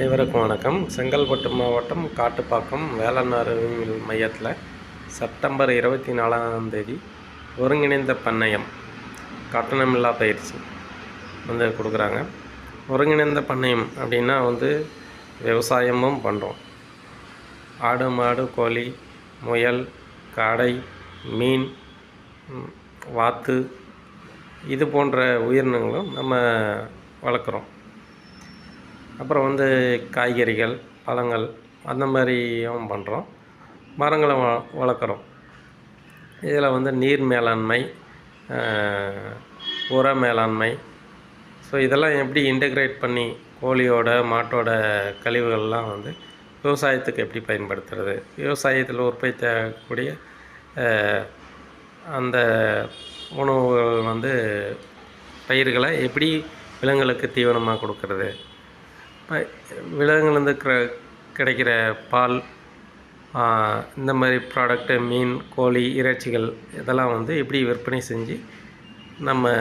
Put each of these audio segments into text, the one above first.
அனைவருக்கும் வணக்கம். செங்கல்பட்டு மாவட்டம் காட்டுப்பாக்கம் வேளாண் மையத்தில் செப்டம்பர் இருபத்தி நாலாம் தேதி ஒருங்கிணைந்த பண்ணையம் கட்டணமில்லா பயிற்சி வந்து கொடுக்குறாங்க. ஒருங்கிணைந்த பண்ணையம் அப்படின்னா வந்து விவசாயமும் பண்ணுறோம் ஆடு மாடு கோழி முயல் காடை மீன் வாத்து இது போன்ற உயிரினங்களும் நம்ம வளர்க்குறோம். அப்புறம் வந்து காய்கறிகள் பழங்கள் அந்த மாதிரியும் பண்ணுறோம் மரங்களை வ வளர்க்குறோம். இதில் வந்து நீர் மேலாண்மை உர மேலாண்மை. ஸோ இதெல்லாம் எப்படி இன்டகிரேட் பண்ணி கோழியோட மாட்டோட கழிவுகள்லாம் வந்து விவசாயத்துக்கு எப்படி பயன்படுத்துறது? விவசாயத்தில் உற்பத்தி ஆகக்கூடிய அந்த உணவுகள் வந்து பயிர்களை எப்படி விலங்குகளுக்கு தீவனமாக கொடுக்கறது? விலங்குலேருந்து கிர கிடைக்கிற பால் இந்த மாதிரி ப்ராடக்ட்டு மீன் கோழி இறைச்சிகள் இதெல்லாம் வந்து எப்படி விற்பனை செஞ்சு நம்ம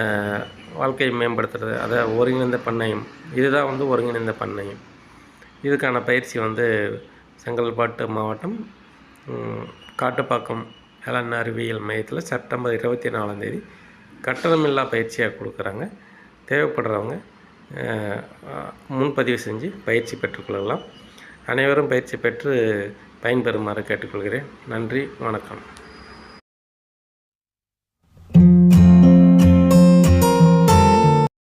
வாழ்க்கையை மேம்படுத்துறது அதை ஒருங்கிணைந்த பண்ணையம் இதுதான் வந்து ஒருங்கிணைந்த பண்ணையம். இதுக்கான பயிற்சி வந்து செங்கல்பாட்டு மாவட்டம் காட்டுப்பாக்கம் வேளாண் அறிவியல் மையத்தில் செப்டம்பர் இருபத்தி நாலாம் தேதி கட்டணமில்லா பயிற்சியாக கொடுக்குறாங்க. தேவைப்படுறவங்க முன்பதிவு செஞ்சு பயிற்சி பெற்றுக்கொள்ளலாம் அனைவரும் பயிற்சி பெற்று பயன்பெறுமாறு கேட்டுக்கொள்கிறேன். நன்றி வணக்கம்.